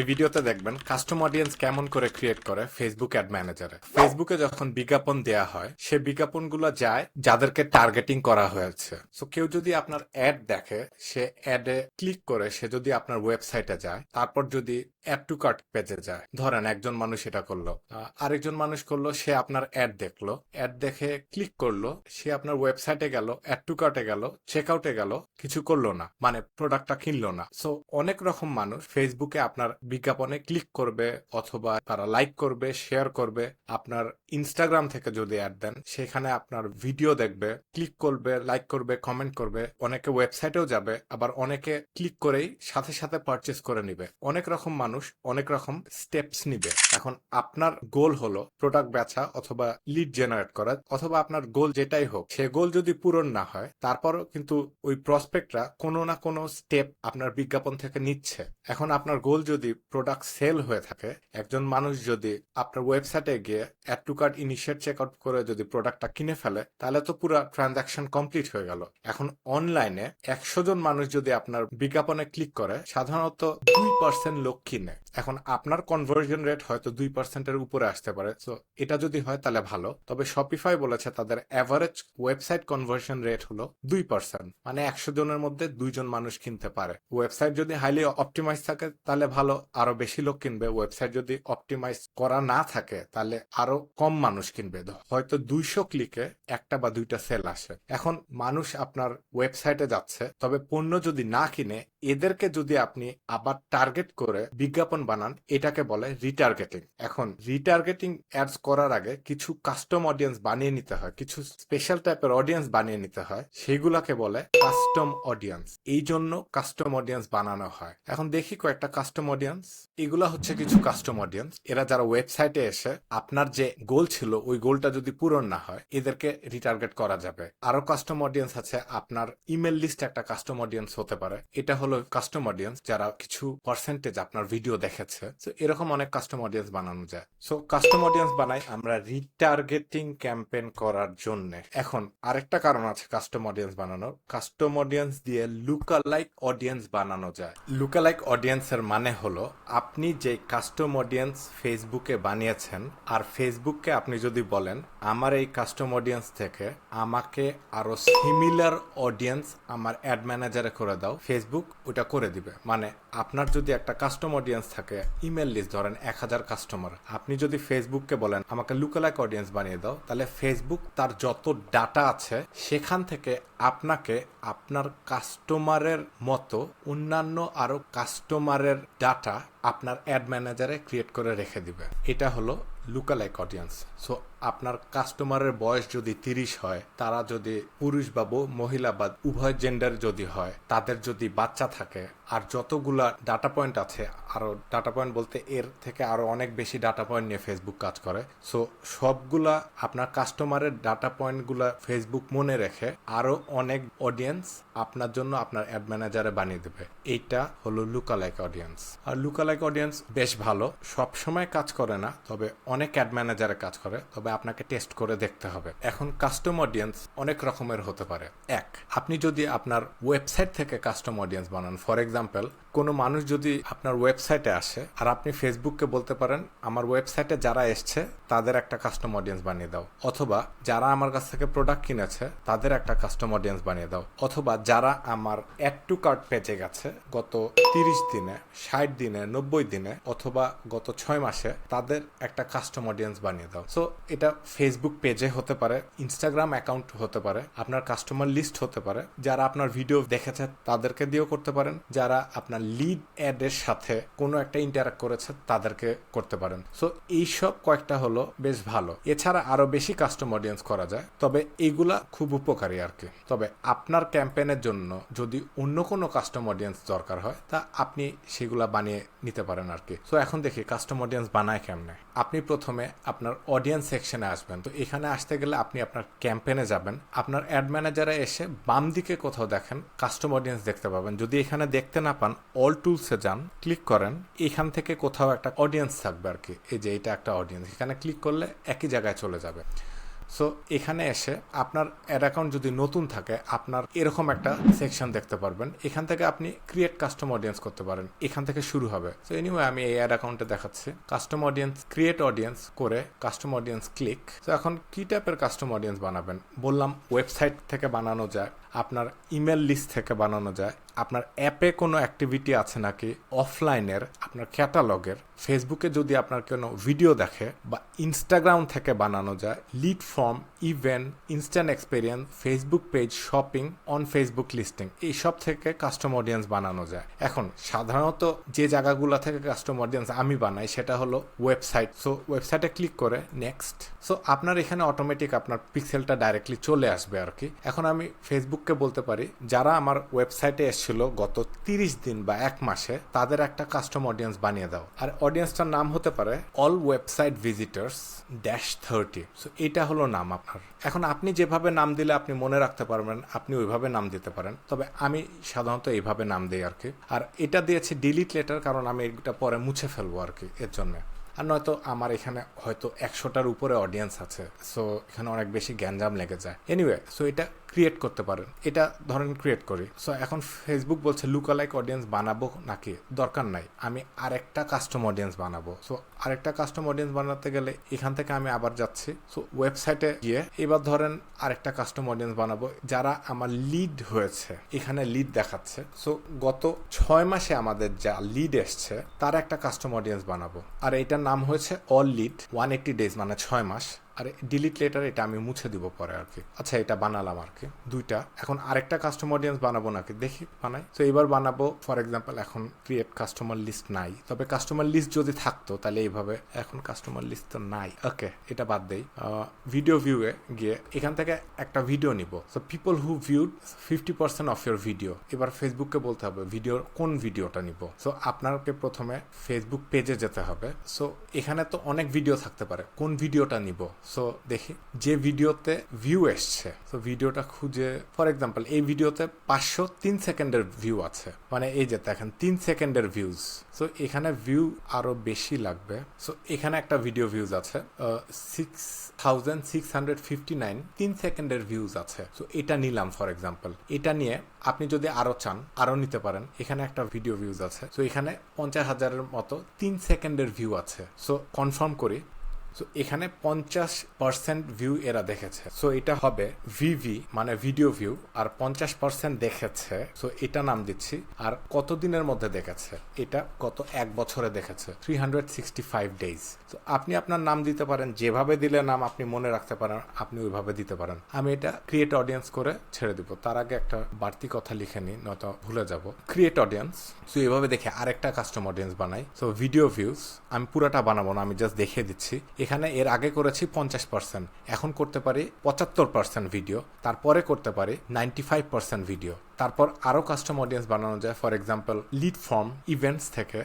এই ভিডিওতে দেখবেন কাস্টম অডিয়েন্স কেমন করে ক্রিয়েট করে ফেসবুক অ্যাড ম্যানেজারে ফেসবুকে যখন বিজ্ঞাপন দেয়া হয়, সে বিজ্ঞাপনগুলো যায় যাদেরকে টার্গেটিং করা হয়েছে। সো কেউ যদি আপনার অ্যাড দেখে, সে অ্যাডে ক্লিক করে, সে যদি আপনার ওয়েবসাইটে যায়, তারপর যদি অ্যাড টু কার্ট পেজে যায়। ধরেন একজন মানুষ এটা করল। আরেকজন মানুষ করল, সে আপনার অ্যাড দেখল। অ্যাড দেখে ক্লিক করল, সে আপনার ওয়েবসাইটে গেল অ্যাড টু কার্টে গেল চেক আউটে গেল, কিছু করল না। মানে প্রোডাক্টটা কিনলো না। সো অনেক রকম মানুষ ফেসবুকে আপনার বিজ্ঞাপনে ক্লিক করবে অথবা তারা লাইক করবে শেয়ার করবে। আপনার ইনস্টাগ্রাম থেকে যদি অ্যাড দেন, সেখানে আপনার ভিডিও দেখবে ক্লিক করবে লাইক করবে কমেন্ট করবে। অনেকে ওয়েবসাইটেও যাবে, আবার অনেকে ক্লিক করেই সাথে সাথে পারচেস করে নিবে। অনেক রকম মানুষ অনেক রকম স্টেপস নিবে। এখন আপনার গোল হলো প্রোডাক্ট বেচা অথবা লিড জেনারেট করা অথবা আপনার গোল যেটাই হোক, সে গোল যদি পূরণ না হয়, তারপরও কিন্তু ওই প্রসপেক্টরা কোনো না কোনো স্টেপ আপনার বিজ্ঞাপন থেকে নিচ্ছে। এখন আপনার গোল যদি প্রোডাক্ট সেল হয়ে থাকে, একজন মানুষ যদি আপনার ওয়েবসাইটে গিয়ে add to card initiate check out করে যদি প্রোডাক্টটা কিনে ফেলে, তাহলে তো পুরো ট্রানজাকশন কমপ্লিট হয়ে গেল। এখন অনলাইনে একশো জন মানুষ যদি আপনার বিজ্ঞাপনে ক্লিক করে, সাধারণত দুই পার্সেন্ট লোক এখন আপনার কনভার্জন রেট হয়তো দুই পার্সেন্টের উপরে আসতে পারে। তো এটা যদি হয় তাহলে ভালো। তবে শপিফাই বলেছে তাদের অ্যাভারেজ ওয়েবসাইট কনভার্সন রেট হলো দুই পার্সেন্ট মানে একশো জনের মধ্যে দুইজন মানুষ কিনতে পারে। ওয়েবসাইট যদি হাইলি অপটিমাইজ থাকে তাহলে ভালো। আরও বেশি লোক কিনবে। ওয়েবসাইট যদি অপটিমাইজ করা না থাকে তাহলে আরও কম মানুষ কিনবে। হয়তো দুইশো ক্লিকে একটা বা দুইটা সেল আসে। এখন মানুষ আপনার ওয়েবসাইটে যাচ্ছে। তবে পণ্য যদি না কিনে এদেরকে যদি আপনি আবার টার্গেট করে বিজ্ঞাপন বানান, এটাকে বলে রিটার্গেটিং এখন রিটার্গেটিং অ্যাডস করার আগে কিছু কাস্টম অডিয়েন্স বানিয়ে নিতে হয়, কিছু স্পেশাল টাইপের অডিয়েন্স বানিয়ে নিতে হয় সেইগুলাকে বলে কাস্টম অডিয়েন্স এই জন্য কাস্টম অডিয়েন্স বানানো হয়। এখন দেখি কয়েকটা কাস্টম অডিয়েন্স এগুলা হচ্ছে কিছু কাস্টম অডিয়েন্স এরা যারা ওয়েবসাইটে এসে আপনার যে গোল ছিল, ওই গোলটা যদি পূরণ না হয়, এদেরকে রিটার্গেট করা যাবে। আরও কাস্টম অডিয়েন্স আছে, আপনার ইমেল লিস্ট একটা কাস্টম অডিয়েন্স হতে পারে। এটা হলো কাস্টম অডিয়েন্স যারা কিছু পার্সেন্টেজ আপনার ভিডিও দেখেছে। তো এরকম অনেক কাস্টম অডিয়েন্স বানানো যায়। সো কাস্টম অডিয়েন্স বানাই আমরা রিটার্গেটিং ক্যাম্পেইন করার জন্য। এখন আরেকটা কারণ আছে কাস্টম অডিয়েন্স বানানোর। কাস্টম অডিয়েন্স দিয়ে লুকালাইক অডিয়েন্স বানানো যায়। লুকালাইক অডিয়েন্সের মানে হলো আপনি যে কাস্টম অডিয়েন্স ফেসবুকে বানিয়েছেন, আর ফেসবুককে আপনি যদি বলেন, আমার এই কাস্টম অডিয়েন্স থেকে আমাকে আরও সিমিলার অডিয়েন্স আমার অ্যাড ম্যানেজারে করে দাও ফেসবুক ওটা করে দিবে। মানে আপনার যদি একটা কাস্টম অডিয়েন্স থাকে ইমেল লিস্ট ধরেন এক হাজার কাস্টমার আপনি যদি ফেসবুককে বলেন, আমাকে লুকালাইক অডিয়েন্স বানিয়ে দাও, তাহলে ফেসবুক তার যত ডাটা আছে, সেখান থেকে আপনাকে আপনার কাস্টমারের মতো অন্যান্য আরও কাস্টমারের ডাটা আপনার অ্যাড ম্যানেজারে ক্রিয়েট করে রেখে দিবে। এটা হলো লুকালাইক অডিয়েন্স সো আপনার কাস্টমারের বয়স যদি তিরিশ হয়, তারা যদি পুরুষ বা মহিলা বা উভয় জেন্ডার যদি হয়, তাদের যদি বাচ্চা থাকে, আর যতগুলা ডাটা পয়েন্ট আছে, আরও ডাটা পয়েন্ট বলতে এর থেকে আরও অনেক বেশি ডাটা পয়েন্ট নিয়ে ফেসবুক কাজ করে। সো সবগুলা আপনার কাস্টমারের ডাটা পয়েন্টগুলা ফেসবুক মনে রেখে আরও অনেক অডিয়েন্স আপনার জন্য আপনার অ্যাড ম্যানেজারে বানিয়ে দেবে। এইটা হলো লুকালাইক অডিয়েন্স আর লুকালাইক অডিয়েন্স বেশ ভালো। সব সময় কাজ করে না, তবে অনেক অ্যাড ম্যানেজারে কাজ করে। তবে আপনাকে টেস্ট করে দেখতে হবে। এখন কাস্টম অডিয়েন্স অনেক রকমের হতে পারে। এক, আপনি যদি আপনার ওয়েবসাইট থেকে কাস্টম অডিয়েন্স বানান ফর এক্সাম্পল কোনো মানুষ যদি আপনার ওয়েবসাইটে আসে, আর আপনি ফেসবুককে বলতে পারেন, আমার ওয়েবসাইটে যারা এসছে, তাদের একটা কাস্টম অডিয়েন্স বানিয়ে দাও। অথবা, যারা আমার কাছ থেকে প্রোডাক্ট কিনেছে, তাদের একটা কাস্টম অডিয়েন্স বানিয়ে দাও। অথবা, যারা আমার অ্যাড টু কার্ট পেজে গেছে, গত তিরিশ দিনে, ষাট দিনে, নব্বই দিনে, অথবা গত ছয় মাসে, তাদের একটা কাস্টম অডিয়েন্স বানিয়ে দাও। সো এটা ফেসবুক পেজে হতে পারে ইনস্টাগ্রাম অ্যাকাউন্ট হতে পারে, আপনার কাস্টমার লিস্ট হতে পারে, যারা আপনার ভিডিও দেখেছে তাদেরকে দিয়েও করতে পারেন, যারা আপনার লিড অ্যাডের সাথে কোনো একটা ইন্টারাক্ট করেছে তাদেরকে করতে পারেন। সো এইসব কয়েকটা হলো বেশ ভালো। এছাড়া আরও বেশি কাস্টম অডিয়েন্স করা যায়, তবে এগুলা খুব উপকারী আর কি। তবে আপনার ক্যাম্পেনের জন্য যদি অন্য কোনো কাস্টম অডিয়েন্স দরকার হয়, তা আপনি সেগুলা বানিয়ে নিতে পারেন আর কি। সো এখন দেখি কাস্টম অডিয়েন্স বানায় কেমনে। আপনি প্রথমে আপনার অডিয়েন্স সেকশনে আসবেন। তো এখানে আসতে গেলে আপনি আপনার ক্যাম্পেনে যাবেন। আপনার অ্যাড ম্যানেজারে এসে বাম দিকে কোথাও দেখেন কাস্টম অডিয়েন্স দেখতে পাবেন। যদি এখানে দেখতে না পান অল টুলসে যান ক্লিক করেন, এখান থেকে কোথাও একটা অডিয়েন্স থাকবে আর কি এই যে এটা একটা অডিয়েন্স এখানে ক্লিক করলে একই জায়গায় চলে যাবে। সো এখানে এসে আপনার অ্যাড অ্যাকাউন্ট যদি নতুন থাকে, আপনার এরকম একটা সেকশন দেখতে পারবেন। এখান থেকে আপনি ক্রিয়েট কাস্টম অডিয়েন্স করতে পারেন। এখান থেকে শুরু হবে। সো এনিওয়ে আমি এই অ্যাড অ্যাকাউন্টে দেখাচ্ছি। কাস্টম অডিয়েন্স ক্রিয়েট অডিয়েন্স করে কাস্টম অডিয়েন্স ক্লিক তো এখন কি টাইপের কাস্টম অডিয়েন্স বানাবেন? বললাম ওয়েবসাইট থেকে বানানো যায়, আপনার ইমেল লিস্ট থেকে বানানো যায়। আপনার অ্যাপে কোনো অ্যাক্টিভিটি আছে নাকি অফলাইনের আপনার ক্যাটালগের ফেসবুকে যদি আপনার কোনো ভিডিও দেখে বা ইনস্টাগ্রাম থেকে বানানো যায় lead form event instant experience, Facebook page shopping, on Facebook listing এইসব থেকে কাস্টম অডিয়েন্স বানানো যায়। এখন, সাধারণত যে জায়গাগুলো থেকে কাস্টম অডিয়েন্স আমি বানাই, সেটা হলো ওয়েবসাইট। সো, ওয়েবসাইটে ক্লিক করে নেক্সট। সো, আপনার এখানে অটোমেটিক আপনার পিক্সেলটা ডাইরেক্টলি চলে আসবে আর কি এখন আমি ফেসবুককে বলতে পারি, যারা আমার ওয়েবসাইটে এসেছিল গত তিরিশ দিন বা এক মাসে, তাদের একটা কাস্টম অডিয়েন্স বানিয়ে দাও। আর অডিয়েন্সটার নাম হতে পারে all website visitors dash thirty. So, এটা হলো নাম আপনার। এখন আপনি যেভাবে নাম দিলে আপনি মনে রাখতে পারবেন, আপনি ওইভাবে নাম দিতে পারেন। তবে আমি সাধারণত এইভাবে নাম দিই আর কি। আর এটা দিয়েছি ডিলিট লেটার কারণ আমি এটা পরে মুছে ফেলব আর কি এর জন্য। আর নয়তো আমার এখানে হয়তো একশোটার উপরে অডিয়েন্স আছে সো এখানে অনেক বেশি গ্যাঞ্জাম লেগে যায়। এনিওয়ে সো এটা ক্রিয়েট করতে পারেন। এটা ধরেন ক্রিয়েট করি। সো এখন ফেসবুক বলছে লুকালাইক অডিয়েন্স বানাবো নাকি? দরকার নাই। আমি আরেকটা কাস্টম অডিয়েন্স বানাবো। সো আরেকটা কাস্টম অডিয়েন্স বানাতে গেলে এখান থেকে আমি আবার যাচ্ছি। সো ওয়েবসাইটে গিয়ে এবার ধরেন আরেকটা কাস্টম অডিয়েন্স বানাবো, যারা আমার লিড হয়েছে, এখানে লিড দেখাচ্ছে। সো গত ছয় মাসে আমাদের যা লিড এসছে, তার একটা কাস্টম অডিয়েন্স বানাবো। আর এটার নাম হয়েছে all lead one eighty days মানে ছয় মাস। আর ডিলিট লেটার এটা আমি মুছে দিব পরে আর কি। আচ্ছা এটা বানালাম আর কি। দুইটা। এখন আরেকটা কাস্টমার অডিয়েন্স বানাবো নাকি? দেখি, বানাই। তো এবার বানাবো ফর এক্সাম্পল এখন ক্রিয়েট কাস্টমার লিস্ট নাই। তবে কাস্টমার লিস্ট যদি থাকতো, তাহলে এইভাবে, এখন কাস্টমার লিস্ট তো নাই। ওকে এটা বাদ দেই। ভিডিও ভিউয়ে গিয়ে এখান থেকে একটা ভিডিও নিব। So people who viewed fifty percent of your video এবার ফেসবুককে বলতে হবে ভিডিওর কোন ভিডিওটা নিব? সো আপনাকে প্রথমে ফেসবুক পেজে যেতে হবে। সো এখানে তো অনেক ভিডিও থাকতে পারে। কোন ভিডিওটা নিব? সো দেখি, যে ভিডিওতে ভিউ এসছে তো ভিডিওটা খুঁজে ফর এক্সাম্পল এই ভিডিওতে পাঁচশো তিন সেকেন্ডের ভিউ আছে। মানে এই যে দেখেন, তিন সেকেন্ডের ভিউজ সো এখানে ভিউ আরও বেশি লাগবে। সো এখানে একটা ভিডিও ভিউজ আছে six thousand six hundred fifty nine তিন সেকেন্ডের ভিউজ আছে। সো এটা নিলাম ফর এক্সাম্পল এটা নিয়ে আপনি যদি আরও চান, আরও নিতে পারেন। এখানে একটা ভিডিও ভিউজ আছে। সো এখানে পঞ্চাশ হাজারের মতো তিন সেকেন্ডের ভিউ আছে। সো কনফার্ম করি সো এখানে পঞ্চাশ পার্সেন্ট ভিউ এরা দেখেছে। সো এটা হবে ভিভি মানে ভিডিও ভিউ আর পঞ্চাশ পার্সেন্ট দেখেছে। সো এটা নাম দিচ্ছি। আর কত দিনের মধ্যে দেখেছে? এটা গত এক বছরে দেখেছে। Three hundred sixty five days তো আপনি আপনার নাম দিতে পারেন। যেভাবে দিলে নাম আপনি মনে রাখতে পারেন, আপনি ওইভাবে দিতে পারেন। আমি এটা ক্রিয়েট অডিয়েন্স করে ছেড়ে দিব। তার আগে একটা বাড়তি কথা লিখে নিই, নয়তো ভুলে যাব। ক্রিয়েট অডিয়েন্স সো এভাবে দেখে আরেকটা কাস্টম অডিয়েন্স বানাই। সো ভিডিও ভিউজ আমি পুরাটা বানাবো না, আমি জাস্ট দেখিয়ে দিচ্ছি। এখানে এর আগে করেছি পঞ্চাশ পার্সেন্ট এখন করতে পারি পঁচাত্তর পার্সেন্ট ভিডিও তারপরে করতে পারি নাইনটি ফাইভ পার্সেন্ট ভিডিও তারপর আরও কাস্টম অডিয়েন্স বানানো যায় for example lead form events থেকে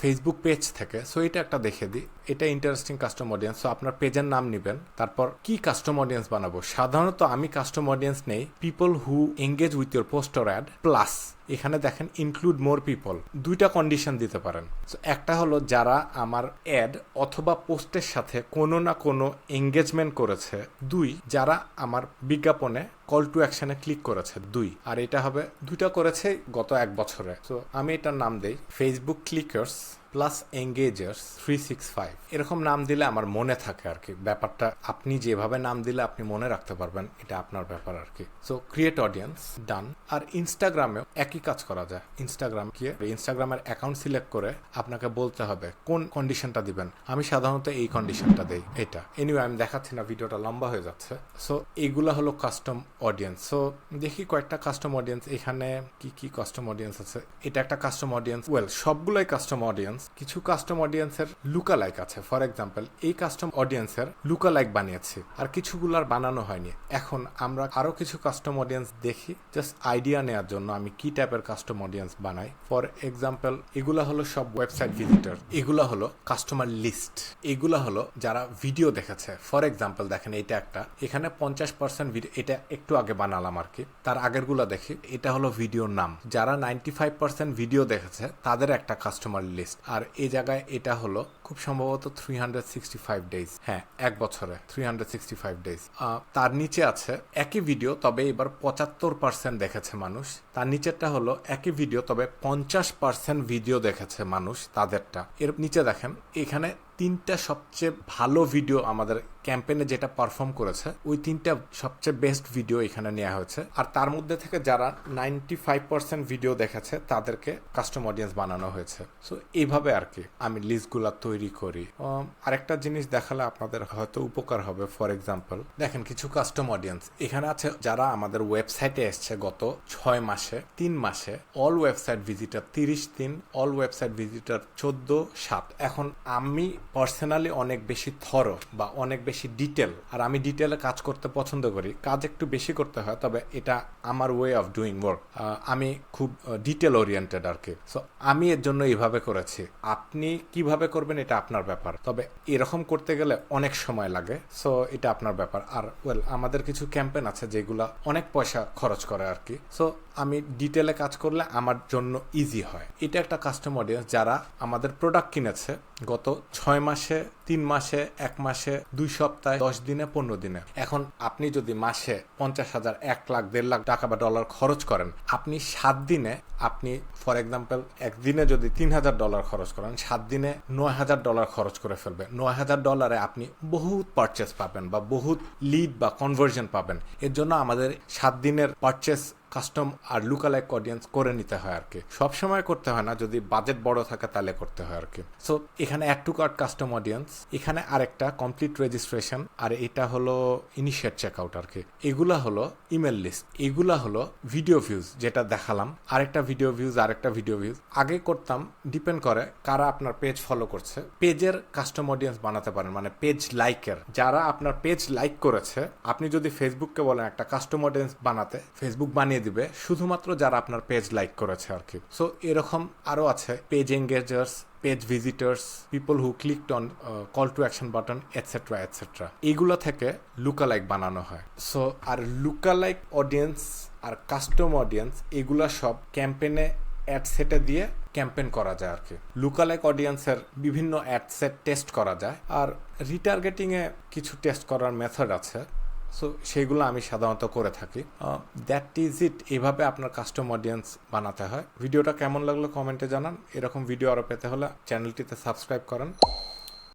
ফেসবুক পেজ থেকে। সো এটা একটা দেখে দিই। এটা ইন্টারেস্টিং কাস্টম অডিয়েন্স সো আপনার পেজের নাম নেবেন। তারপর কি কাস্টম অডিয়েন্স বানাবো? সাধারণত আমি কাস্টম অডিয়েন্স নেই people who engage with your post or ad plus এখানে দেখেন ইনক্লুড মোর পিপল দুইটা কন্ডিশন দিতে পারেন। একটা হলো যারা আমার অ্যাড অথবা পোস্টের সাথে কোনো না কোনো এঙ্গেজমেন্ট করেছে। দুই, যারা আমার বিজ্ঞাপনে কল টু অ্যাকশনে ক্লিক করেছে। দুই, আর এটা হবে, দুইটা করেছে গত এক বছরে। তো আমি এটার নাম দেই Facebook clickers plus engagers three six five এরকম নাম দিলে আমার মনে থাকে আর কি ব্যাপারটা আপনি যেভাবে নাম দিলে আপনি মনে রাখতে পারবেন, এটা আপনার ব্যাপার আর কি সো ক্রিয়েট অডিয়েন্স ডান আর ইনস্টাগ্রামেও একই কাজ করা যায়। ইনস্টাগ্রাম গিয়ে ইনস্টাগ্রামের অ্যাকাউন্ট সিলেক্ট করে আপনাকে বলতে হবে, কোন কন্ডিশনটা দিবেন? আমি সাধারণত এই কন্ডিশনটা দেই, এটা। এনিওয়ে আমি দেখাচ্ছি না, ভিডিওটা লম্বা হয়ে যাচ্ছে। সো এইগুলা হলো কাস্টম অডিয়েন্স সো দেখি কয়েকটা কাস্টম অডিয়েন্স এখানে কি কি কাস্টম অডিয়েন্স আছে। এটা একটা কাস্টম অডিয়েন্স ওয়েল সবগুলোই কাস্টম অডিয়েন্স কিছু কাস্টম অডিয়েন্সের লুকা লাইক আছে। ফর এক্সাম্পল এই কাস্টম অডিয়েন্সের লুকা লাইক বানিয়েছি আর কিছুগুলার বানানো হয়নি। এখন আমরা আরও কিছু কাস্টম অডিয়েন্স দেখি জাস্ট আইডিয়া নেওয়ার জন্য আমি কি টাইপের কাস্টম অডিয়েন্স বানাই। ফর এক্সাম্পল এগুলা হলো সব ওয়েবসাইট ভিজিটার এগুলা হলো কাস্টমার লিস্ট এগুলা হলো যারা ভিডিও দেখেছে। ফর এক্সাম্পল দেখেন এটা একটা। এখানে পঞ্চাশ পার্সেন্ট ভিডিও এটা একটু আগে বানালাম আর কি। তার আগেরগুলা দেখি, এটা হলো ভিডিওর নাম। যারা নাইনটি ফাইভ পার্সেন্ট ভিডিও দেখেছে, তাদের একটা কাস্টমার লিস্ট আর এ জায়গায় এটা হলো খুব সম্ভবত three hundred sixty five days হ্যাঁ এক বছরে three hundred sixty five days তার নিচে আছে একই ভিডিও তবে এবার পঁচাত্তর পার্সেন্ট দেখেছে মানুষ। তার নিচেরটা হলো একই ভিডিও তবে পঞ্চাশ পার্সেন্ট ভিডিও দেখেছে মানুষ তাদেরটা। এর নিচে দেখেন, এখানে তিনটা সবচেয়ে ভালো ভিডিও আমাদের ক্যাম্পেইনে যেটা পারফর্ম করেছে, ওই তিনটা সবচেয়ে বেস্ট ভিডিও এখানে নেওয়া হয়েছে। আর তার মধ্যে থেকে যারা নাইনটি ফাইভ পার্সেন্ট ভিডিও দেখেছে, তাদেরকে কাস্টম অডিয়েন্স বানানো হয়েছে। সো এইভাবে আর কি আমি লিস্টগুলা তৈরি করি। উম, আরেকটা জিনিস দেখালে আপনাদের হয়তো উপকার হবে। ফর এক্সাম্পল দেখেন কিছু কাস্টম অডিয়েন্স এখানে আছে যারা আমাদের ওয়েবসাইটে এসছে গত ছয় মাসে তিন মাসে। অল ওয়েবসাইট ভিজিটার তিরিশ দিন অল ওয়েবসাইট ভিজিটার চোদ্দ সাত। এখন আমি পার্সোনালি অনেক বেশি থর বা অনেক বেশি ডিটেল আর আমি ডিটেলে কাজ করতে পছন্দ করি। কাজ একটু বেশি করতে হয় তবে এটা আমার ওয়ে অফ ডুইং ওয়ার্ক আমি খুব ডিটেল ওরিয়েন্টেড আর কি। সো আমি এর জন্য এইভাবে করেছি। আপনি কীভাবে করবেন এটা আপনার ব্যাপার। তবে এরকম করতে গেলে অনেক সময় লাগে সো এটা আপনার ব্যাপার। আর ওয়েল আমাদের কিছু ক্যাম্পেন আছে যেগুলো অনেক পয়সা খরচ করে আর কি। সো আমি ডিটেলে কাজ করলে আমার জন্য ইজি হয়। এটা একটা কাস্টম অডিয়েন্স যারা আমাদের প্রোডাক্ট কিনেছে গত ছয় মাসে, তিন মাসে, এক মাসে, দুই সপ্তাহে, দশ দিনে, পনেরো দিনে। এখন আপনি যদি মাসে পঞ্চাশ হাজার, এক লাখ, দেড় লাখ টাকা বা ডলার খরচ করেন, আপনি সাত দিনে, আপনি ফর এক্সাম্পল একদিনে যদি তিন হাজার ডলার খরচ করেন, সাত দিনে নয় হাজার ডলার খরচ করে ফেলবে নয় হাজার ডলারে আপনি বহুত পারচেস পাবেন বা বহুত লিড বা কনভার্জন পাবেন। এর জন্য আমাদের সাত দিনের পারচেস কাস্টম আর লুকালাইক অডিয়েন্স করে নিতে হয় আর কি। সবসময় করতে হয় না, যদি বাজেট বড় থাকে তাহলে করতে হয় আর কি। সো এখানে add to cart custom audience এখানে আরেকটা কমপ্লিট রেজিস্ট্রেশন আর এটা হলো ইনিশিয়েট চেকআউট আর কি। এগুলা হলো ইমেল লিস্ট এগুলা হলো ভিডিও ভিউজ যেটা দেখালাম। আরেকটা ভিডিও ভিউজ আরেকটা ভিডিও ভিউজ আগে করতাম ডিপেন্ড করে কারা আপনার পেজ ফলো করছে। পেজের কাস্টম অডিয়েন্স বানাতে পারেন মানে পেজ লাইকের যারা আপনার পেজ লাইক করেছে, আপনি যদি ফেসবুককে বলেন একটা কাস্টম অডিয়েন্স বানাতে ফেসবুক বানিয়ে দিবে, শুধুমাত্র যারা আপনার পেজ লাইক করেছে আর কি। সো এরকম আরও আছে page engagers page visitors people who clicked on call to action button etcetera etcetera এইগুলো থেকে লুকালাইক বানানো হয়। সো আর লুকালাইক অডিয়েন্স আর কাস্টম অডিয়েন্স এগুলা সব ক্যাম্পেনে অ্যাড সেটে দিয়ে ক্যাম্পেন করা যায় আর কি। লুকালাইক অডিয়েন্সের বিভিন্ন অ্যাড সেট টেস্ট করা যায়। আর রিটার্গেটিংয়ে কিছু টেস্ট করার মেথড আছে। সো সেগুলো আমি সাধারণত করে থাকি। দ্যাট ইজ ইট এভাবে আপনার কাস্টম অডিয়েন্স বানাতে হয়। ভিডিওটা কেমন লাগল কমেন্টে জানান। এরকম ভিডিও আরও পেতে হলে চ্যানেলটিতে সাবস্ক্রাইব করেন।